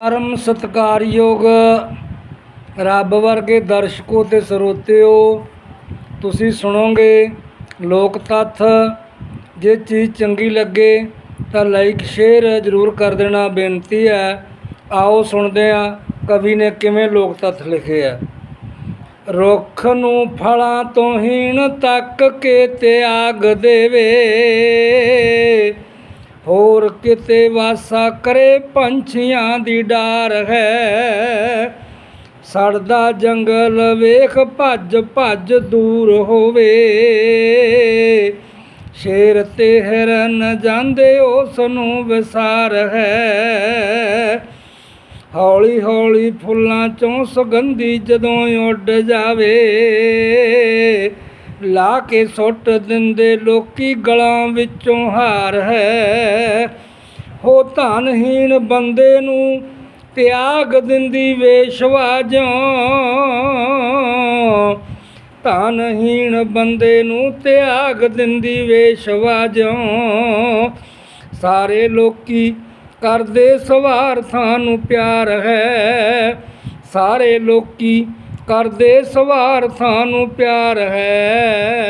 ਪਰਮ ਸਤਿਕਾਰਯੋਗ ਰੱਬ ਵਰਗੇ ਦਰਸ਼ਕੋ ਤੇ ਸਰੋਤਿਓ, ਤੁਸੀਂ ਸੁਣੋਗੇ ਲੋਕ ਤੱਥ। ਜੇ ਚੀਜ਼ ਚੰਗੀ ਲੱਗੇ ਤਾਂ ਲਾਈਕ ਸ਼ੇਅਰ ਜ਼ਰੂਰ ਕਰ ਦੇਣਾ। ਬੇਨਤੀ ਹੈ, ਆਓ ਸੁਣਦੇ ਹਾਂ ਕਵੀ ਨੇ ਕਿਵੇਂ ਲੋਕ ਤੱਥ ਲਿਖੇ ਆ। ਰੁੱਖ ਨੂੰ ਫਲਾਂ ਤੋਂ ਹੀਣ ਤੱਕ ਕੇ ਤਿਆਗ ਦੇਵੇ। ਹੋਰ ਕਿਤੇ ਵਾਸਾ ਕਰੇ ਪੰਛੀਆਂ ਦੀ ਡਾਰ ਹੈ। ਸੜਦਾ ਜੰਗਲ ਵੇਖ ਭੱਜ ਭੱਜ ਦੂਰ ਹੋਵੇ। ਸ਼ੇਰ ਤੇ ਹਿਰਨ ਜਾਂਦੇ ਉਸ ਨੂੰ ਵਿਸਾਰ ਹੈ। ਹੌਲੀ ਹੌਲੀ ਫੁੱਲਾਂ ਚੋਂ ਸੁਗੰਧੀ ਜਦੋਂ ਉੱਡ ਜਾਵੇ। ਲਾ ਕੇ ਸੁੱਟ ਦਿੰਦੇ ਲੋਕੀ ਗਲਾਂ ਵਿੱਚੋਂ ਹਾਰ ਹੈ। ਹੋ ਧਨਹੀਣ ਬੰਦੇ ਨੂੰ ਤਿਆਗ ਦਿੰਦੀ ਵੇਸ਼ਵਾਜੋਂ। ਧਨਹੀਣ ਬੰਦੇ ਨੂੰ ਤਿਆਗ ਦਿੰਦੀ ਵੇਸ਼ਵਾਜੋਂ। ਸਾਰੇ ਲੋਕੀ ਕਰਦੇ ਸਵਾਰਥਾਂ ਨੂੰ ਪਿਆਰ ਹੈ। ਸਾਰੇ ਲੋਕੀ ਕਰਦੇ ਸਵਾਰਥਾਂ ਨੂੰ ਪਿਆਰ ਹੈ।